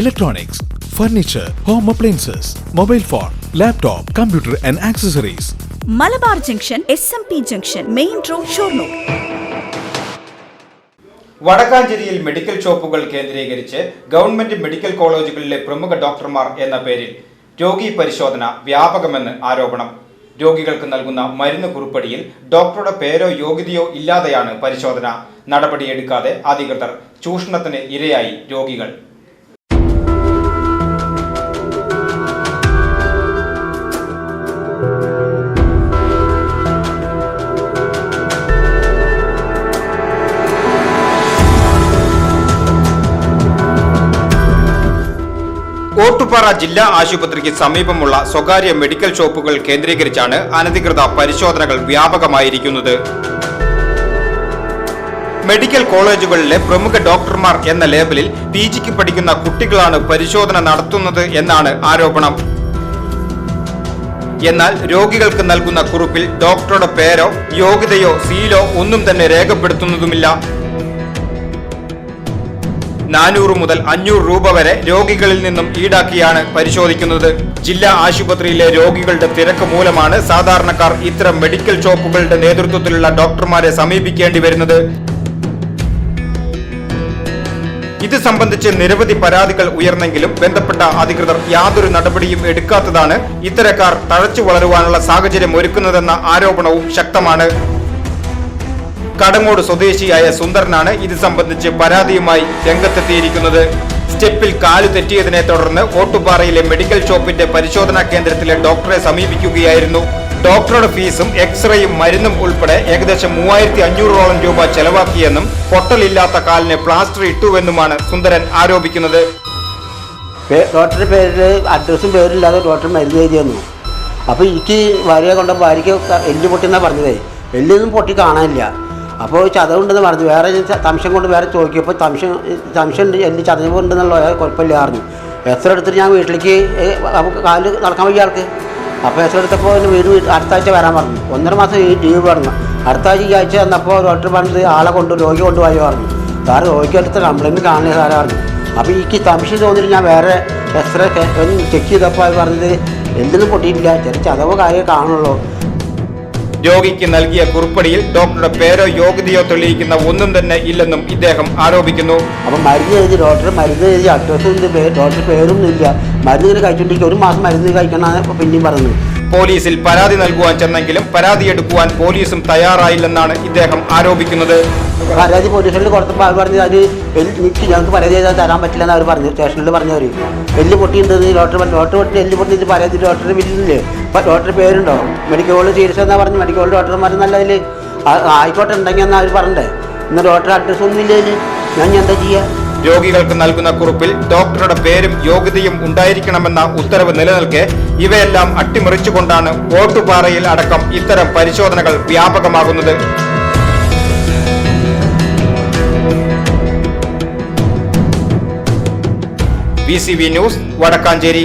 electronics, furniture home appliances mobile phone laptop computer and accessories Malabar junction S M P junction main road Shoranur. വടക്കാഞ്ചേരിയിൽ medical ഷോപ്പുകൾ കേന്ദ്രീകരിച്ച് government medical കോളേജുകളിലെ പ്രമുഖ ഡോക്ടർമാർ എന്ന പേരിൽ രോഗി പരിശോധന വ്യാപകമെന്ന് ആരോപണം. രോഗികൾക്ക് നൽകുന്ന മരുന്ന് കുറിപ്പടിയിൽ ഡോക്ടറുടെ പേരോ യോഗ്യതയോ ഇല്ലാതെയാണ് പരിശോധന. നടപടിയെടുക്കാതെ അധികൃതർ ചൂഷണത്തിന് ഇരയായി രോഗികൾ. ഓട്ടുപാറ ജില്ലാ ആശുപത്രിക്ക് സമീപമുള്ള സ്വകാര്യ മെഡിക്കൽ ഷോപ്പുകൾ കേന്ദ്രീകരിച്ചാണ് അനധികൃത പരിശോധനകൾ വ്യാപകമായിരിക്കുന്നത്. മെഡിക്കൽ കോളേജുകളിലെ പ്രമുഖ ഡോക്ടർമാർ എന്ന ലേബലിൽ പി ജിക്ക് പഠിക്കുന്ന കുട്ടികളാണ് പരിശോധന നടത്തുന്നത് എന്നാണ് ആരോപണം. എന്നാൽ രോഗികൾക്ക് നൽകുന്ന കുറിപ്പിൽ ഡോക്ടറുടെ പേരോ യോഗ്യതയോ സീലോ ഒന്നും തന്നെ രേഖപ്പെടുത്തുന്നതുമില്ല. നാനൂറ് മുതൽ അഞ്ഞൂറ് രൂപ വരെ രോഗികളിൽ നിന്നും ഈടാക്കിയാണ് പരിശോധിക്കുന്നത്. ജില്ലാ ആശുപത്രിയിലെ രോഗികളുടെ തിരക്ക് മൂലമാണ് സാധാരണക്കാർ ഇത്തരം മെഡിക്കൽ ഷോപ്പുകളുടെ നേതൃത്വത്തിലുള്ള ഡോക്ടർമാരെ സമീപിക്കേണ്ടി വരുന്നത്. ഇത് സംബന്ധിച്ച് നിരവധി പരാതികൾ ഉയർന്നെങ്കിലും ബന്ധപ്പെട്ട അധികൃതർ യാതൊരു നടപടിയും എടുക്കാത്തതാണ് ഇത്തരക്കാർ തഴച്ചു വളരുവാനുള്ള സാഹചര്യം ഒരുക്കുന്നതെന്ന ആരോപണവും ശക്തമാണ്. കടങ്ങോട് സ്വദേശിയായ സുന്ദരനാണ് ഇത് സംബന്ധിച്ച് പരാതിയുമായി രംഗത്തെത്തിയിരിക്കുന്നത്. സ്റ്റെപ്പിൽ കാലു തെറ്റിയതിനെ തുടർന്ന് ഓട്ടുപാറയിലെ മെഡിക്കൽ ഷോപ്പിന്റെ പരിശോധനാ കേന്ദ്രത്തിലെ ഡോക്ടറെ സമീപിക്കുകയായിരുന്നു. ഡോക്ടറുടെ ഫീസും എക്സ്റേയും മരുന്നും ഉൾപ്പെടെ ഏകദേശം മൂവായിരത്തി അഞ്ഞൂറോളം രൂപ ചെലവാക്കിയെന്നും പൊട്ടലില്ലാത്ത കാലിന് പ്ലാസ്റ്റർ ഇട്ടുവെന്നുമാണ് സുന്ദരൻ ആരോപിക്കുന്നത്. ഡോക്ടറുടെ പേരിൽ അഡ്രസ്സും പേരില്ലാതെ ഡോക്ടർ മരുന്ന് അപ്പോൾ എനിക്ക് ഭാര്യയെ കൊണ്ടപ്പോ ഭാര്യയ്ക്ക് എല്ല് പൊട്ടിയെന്നാണ് പറഞ്ഞതേ. എല്ലൊന്നും പൊട്ടി കാണാനില്ല. അപ്പോൾ ചതവുണ്ടെന്ന് പറഞ്ഞു. വേറെ തംശം കൊണ്ട് വേറെ ചോദിക്കുമ്പോൾ തംശം തംശം ഉണ്ട് ചതവ് ചതവുണ്ടെന്നുള്ള കുഴപ്പമില്ല പറഞ്ഞു. എത്ര എടുത്തിട്ട് ഞാൻ വീട്ടിലേക്ക് നമുക്ക് കാൽ നടക്കാൻ വയ്യ ആൾക്ക്. അപ്പോൾ എത്ര എടുത്തപ്പോൾ എന്റെ വീട് അടുത്ത ആഴ്ച വരാൻ പറഞ്ഞു. ഒന്നര മാസം ഈ ലീവ് പറഞ്ഞു അടുത്ത ആഴ്ച ഈ ആഴ്ച വന്നപ്പോൾ ഡോക്ടർ പറഞ്ഞത് ആളെ കൊണ്ട് രോഗി കൊണ്ടുപോയി പറഞ്ഞു. സാറ് രോഗിക്ക് അടുത്ത കംപ്ലയിന്റ് കാണില്ല പറഞ്ഞു. അപ്പോൾ എനിക്ക് സംശയം തോന്നിയിട്ട് ഞാൻ വേറെ എക്സ്റേ ഒന്ന് ചെക്ക് ചെയ്തപ്പോൾ അത് പറഞ്ഞത് എന്തിനും പൊട്ടിയിട്ടില്ല. ചെറിയ ചതവ് കാര്യം കാണുള്ളൂ. രോഗിക്ക് നൽകിയ കുറിപ്പടിയിൽ ഡോക്ടറുടെ പേരോ യോഗ്യതയോ തെളിയിക്കുന്ന ഒന്നും തന്നെ ഇല്ലെന്നും ഇദ്ദേഹം ആരോപിക്കുന്നു. അപ്പം മരുന്ന് എഴുതി ഡോക്ടർ മരുന്ന് എഴുതി അഡ്രസ്സും ഡോക്ടർ പേരൊന്നും ഇല്ല. മരുന്ന് കഴിച്ചുകൊണ്ടിരിക്കുക ഒരു മാസം മരുന്ന് കഴിക്കണമെന്നാണ് പിന്നെയും പറയുന്നത്. പോലീസിൽ പരാതി നൽകുവാൻ ചെന്നെങ്കിലും പരാതിയെടുക്കുവാൻ പോലീസും തയ്യാറായില്ലെന്നാണ് ഇദ്ദേഹം ആരോപിക്കുന്നത്. പരാതി പോലീസ് സ്റ്റേഷനിൽ കൊടുത്തപ്പോൾ അവർ പറഞ്ഞത് അത് എനിക്ക് ഞങ്ങൾക്ക് പരാതി ചെയ്താൽ തരാൻ പറ്റില്ലെന്ന് അവർ പറഞ്ഞു സ്റ്റേഷനിൽ പറഞ്ഞവർ എല്ല് പൊട്ടിയിട്ടുണ്ടെന്ന് ഡോക്ടർ പറഞ്ഞു ഡോക്ടർ പൊട്ടി എല്ല് പൊട്ടിയിട്ട് പരാതി ഡോക്ടർ ബില്ലില്ലേ? അപ്പോൾ ഡോക്ടർ പേരുണ്ടോ? മെഡിക്കൽ കോളേജ് ചികിത്സ എന്നാ പറഞ്ഞു മെഡിക്കൽ കോളേജ് ഡോക്ടർമാർ നല്ലതിൽ ആയിക്കോട്ടെ ഉണ്ടെങ്കിൽ എന്നാൽ അവർ പറഞ്ഞേ. ഇന്ന് ഡോക്ടർ അഡ്രസ്സൊന്നും ഇല്ലെങ്കിൽ ഇല്ലേ ഞാൻ എന്താ ചെയ്യുക രോഗികൾക്ക് നൽകുന്ന കുറിപ്പിൽ ഡോക്ടറുടെ പേരും യോഗ്യതയും ഉണ്ടായിരിക്കണമെന്ന ഉത്തരവ് നിലനിൽക്കെ ഇവയെല്ലാം അട്ടിമറിച്ചുകൊണ്ടാണ് ഓട്ടുപാറയിൽ അടക്കം ഇത്തരം പരിശോധനകൾ വ്യാപകമാകുന്നത്. V news Vadakkanchery.